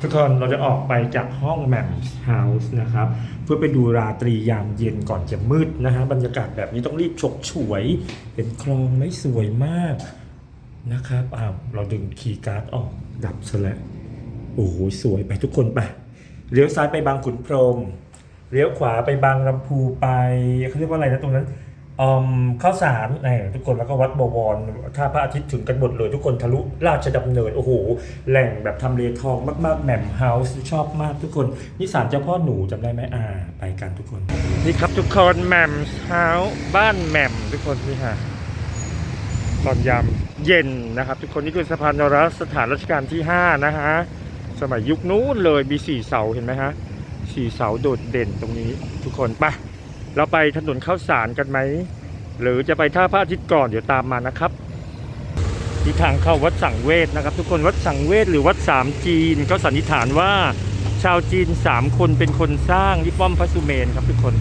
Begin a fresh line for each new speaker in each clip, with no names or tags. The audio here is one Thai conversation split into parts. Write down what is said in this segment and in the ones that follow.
ทุกคนเราจะออกไปจากห้องแมมเฮาส์นะครับ เพื่อไปดูราตรียามเย็นก่อนจะมืดนะฮะบรรยากาศแบบนี้ต้องรีบฉกฉวย เห็นคลองไม่สวยมากนะครับอ้าวเราดึงคีย์การ์ดออกดับซะแล้วโอ้โหสวยไปทุกคนไปเลี้ยวซ้ายไปบางขุนพรมเลี้ยวขวาไปบางลำพูไปเขาเรียกว่าอะไรนะตรงนั้น อืมข้าวสารทุกคนแล้วก็วัดบวรถ้าพระอาทิตย์ถึงกันหมดเลย ทุกคนทะลุราชดำเนินโอ้โหแหล่งแบบทำเลทองมากๆแหม่มเฮาส์ชอบมากทุกคนนี่ศาลเจ้าพ่อหนูจำได้ไหมอ่า ไปกันทุกคน นี่ครับทุกคนแหม่มเฮาส์บ้านแหม่มทุกคนนี่ฮะตอนยามเย็นนะครับ ทุกคนนี่คือสะพานนรสถานรัชกาลที่ 5 นะฮะสมัยยุคนู้นเลยมีสี่เสาเห็นไหมฮะสี่เสาโดดเด่นตรงนี้ทุกคนไป เราไปถนนข้าวสารกันไหม หรือจะไปท่าพระอาทิตย์ก่อนเดี๋ยวตามมานะครับ ที่ทางเข้าวัดสังเวชนะครับ ทุกคนวัดสังเวชหรือวัดสามจีน ก็สันนิษฐานว่าชาวจีนสามคนเป็นคนสร้างที่ป้อมพระสุเมนครับทุกคน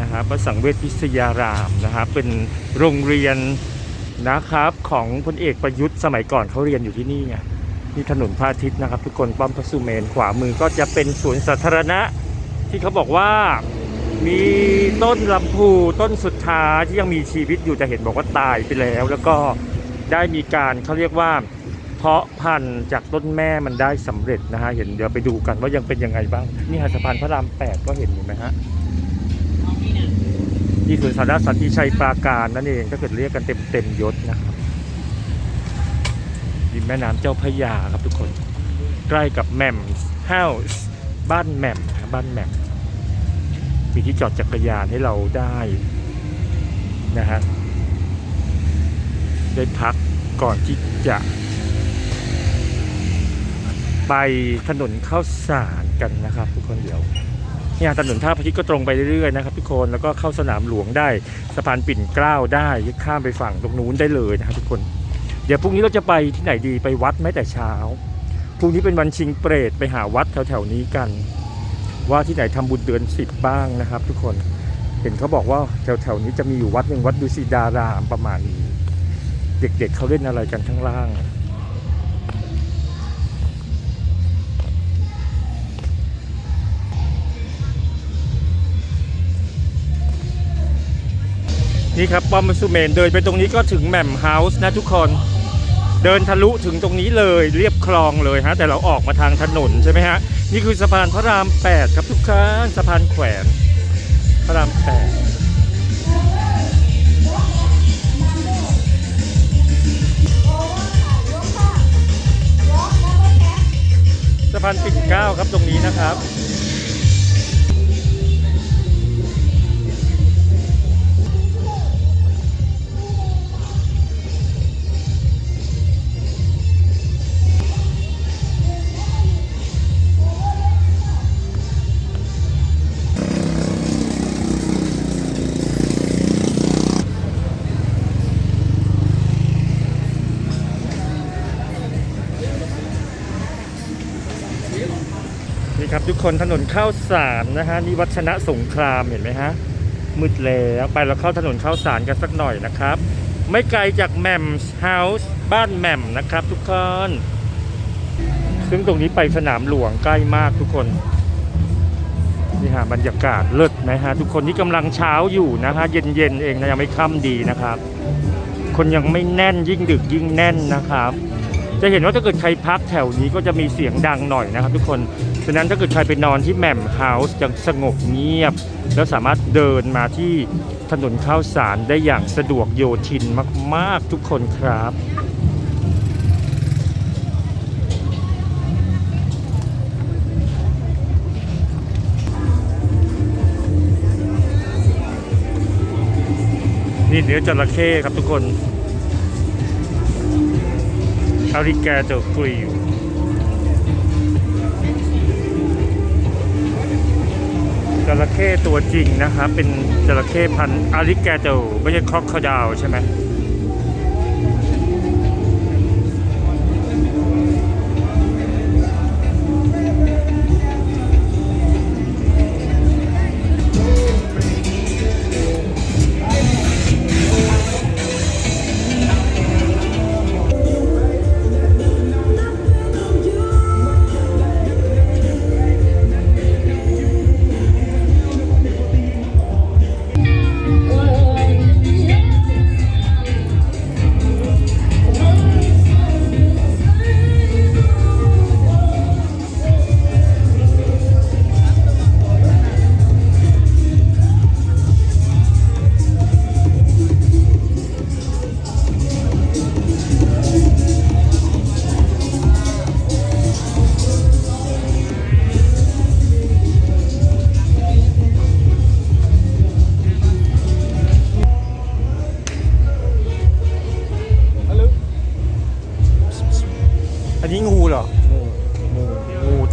นะครับวัดสังเวชพิษยารามนะครับเป็นโรงเรียนนะครับของพลเอกประยุทธ์สมัยก่อนเขาเรียนอยู่ที่นี่ไงนี่ถนนพระอาทิตย์นะครับ ทุกคนป้อมพระสุเมนขวามือก็จะเป็นสวนสาธารณะที่เขาบอกว่า มีต้นลำพูต้นสุดท้าที่ยังมีชีวิตอยู่จะเห็นบอกว่าตายไปแล้ว แล้วก็ได้มีการเขาเรียกว่า เพาะพันธุ์จากต้นแม่มันได้สำเร็จนะฮะเห็นเดี๋ยวไปดูกันว่ายังเป็นยังไงบ้าง นี่ฮะสะพานพระรามแปดก็เห็นเห็นไหมฮะนี่คือสารสันติชัยปราการนั่นเองถ้าเกิดเรียกกันเต็มเต็มยศนะครับริมแม่น้ำเจ้าพระยาครับทุกคน ใกล้กับแหม่มเฮาส์บ้านแหม่มบ้านแหม่ม มีที่จอดจักรยานให้เราได้นะฮะได้พักก่อนที่จะไปถนนข้าวสารกันนะครับ ทุกคนเดี๋ยวเนี่ยถนนท่าพระทิตย์ก็ตรงไปเรื่อยๆนะครับทุกคนแล้วก็เข้าสนามหลวงได้สะพานปิ่นเกล้าได้ข้ามไปฝั่งตรงนู้นได้เลยนะครับทุกคน เดี๋ยวพรุ่งนี้เราจะไปที่ไหนดีไปวัดไหมแต่เช้าพรุ่งนี้เป็นวันชิงเปรตไปหาวัดแถวๆนี้กัน ว่าที่ไหนทำบุญเดือนสิบบ้างนะครับ ทุกคนเห็นเขาบอกว่าแถวๆนี้จะมีอยู่วัดหนึ่งวัดดุสิดารามประมาณนี้ เด็กๆเเขาเล่นอะไรกันข้างล่าง นี่ครับป้อมสุเมนเดินไปตรงนี้ก็ถึงแหม่มเฮาส์นะทุกคน เดินทะลุถึงตรงนี้เลยเรียบคลองเลยฮะแต่เราออกมาทางถนนใช่ไหมฮะนี่คือสะพานพระราม 8 ครับทุกท่านสะพานแขวนพระราม 8สะพานปิ่นเก้าครับตรงนี้นะครับ ครับทุกคนถนนข้าวสารนะฮะนี่วัชนะสงครามเห็นไหมฮะมืดแล้วไปเราเข้าถนนข้าวสารกันสักหน่อยนะครับ ไม่ไกลจากแหม่มเฮาส์บ้านแหม่มนะครับทุกคน ซึ่งตรงนี้ไปสนามหลวงใกล้มากทุกคนนี่ฮะบรรยากาศเลิศไหมฮะทุกคนที่กำลังเช้าอยู่นะฮะเย็นๆเองนะยังไม่ค่ำดีนะครับ คนยังไม่แน่นยิ่งดึกยิ่งแน่นนะครับ จะเห็นว่าถ้าเกิดใครพักแถวนี้ก็จะมีเสียงดังหน่อยนะครับ ทุกคน ฉะนั้นถ้าเกิดใครไปนอนที่แหม่มเฮาส์จะสงบเงียบ แล้วสามารถเดินมาที่ถนนข้าวสารได้อย่างสะดวกโยทินมาก ๆ ทุกคนครับนี่เนื้อจระเข้ครับทุกคน อาริกาโตกรีวจระเข้ตัวจริงนะครับ เป็นจระเข้พันธุ์อาริกาโตไม่ใช่ครอกคดาวใช่ไหม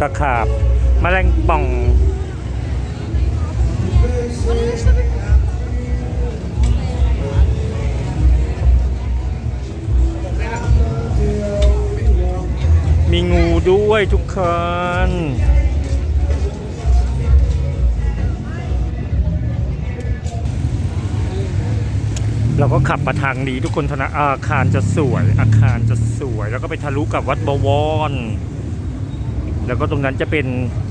ตะขาบแมลงป่อง มีงูด้วยทุกคนเราก็ขับมาทางนี้ทุกคนธนาอาคารจะสวย อาคารจะสวย แล้วก็ไปทะลุกับวัดบวร แล้วก็ตรงนั้นจะเป็น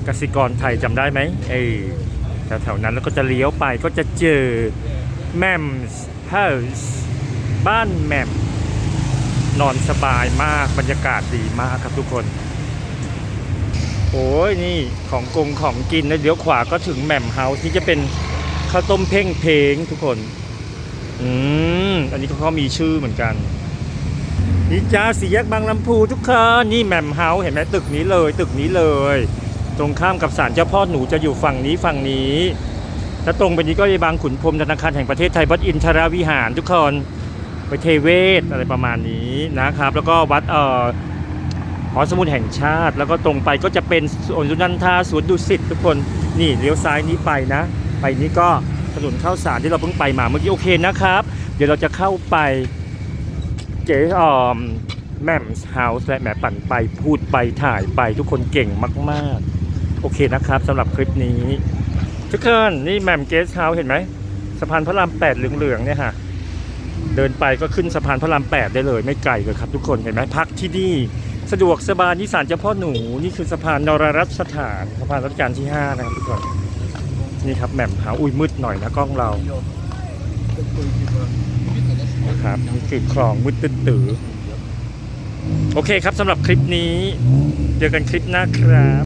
กสิกรไทยจำได้ไหมเอ้แถวๆนั้นแล้วก็จะเลี้ยวไปก็จะเจอแมมส์เฮาส์บ้านแมมนอนสบายมากบรรยากาศดีมากครับทุกคน โอ้ยนี่ของกงของกินแล้วเดี๋ยวขวาก็ถึงแหม่มเฮาส์ที่จะเป็นข้าวต้มเพ่งเพงทุกคน อืม อันนี้เขามีชื่อเหมือนกัน นี่จ้าสี่แยกบางลำพูทุกคนนี่แหม่มเฮาส์เห็นไหมตึกนี้เลย ตึกนี้เลย ตรงข้ามกับศาลเจ้าพ่อหนูจะอยู่ฝั่งนี้ฝั่งนี้ถ้าตรงไปนี้ก็จะบางขุนพรมธนาคารแห่งประเทศไทยวัดอินทราวิหารทุกคนไปเทเวศอะไรประมาณนี้นะครับ แล้วก็วัดเอ่อหอสมุดแห่งชาติ แล้วก็ตรงไปก็จะเป็นสวนสุนันทาสวนดุสิตทุกคนนี่เลี้ยวซ้ายนี้ไปนะ ไปนี้ก็ถนนข้าวสารที่เราเพิ่งไปมาเมื่อกี้โอเคนะครับ เดี๋ยวเราจะเข้าไป เจ๊ออมแม่มส์เฮาส์และแหมปั่นไปพูดไปถ่ายไปทุกคนเก่งมาก ๆ โอเคนะครับสำหรับคลิปนี้ ทุกคนนี่แหม่มเกสเฮาส์เห็นไหมสะพานพระรามแปดเหลือง ๆ เนี่ยฮะเดินไปก็ขึ้นสะพานพระรามแปดได้เลย ไม่ไกลเลยครับทุกคนเห็นไหมพักที่นี่สะดวกสบายนิสานเจ้าพ่อหนูนี่คือสะพานนรรัตสถานสะพานรัชกาลที่5นะครับทุกคนนี่ครับแหม่มหาอุ้ยมืดหน่อยนะกล้องเรา นะครับนี่คือคลองมืดตื้อตือโอเคครับสำหรับคลิปนี้ เจอกันคลิปหน้าครับ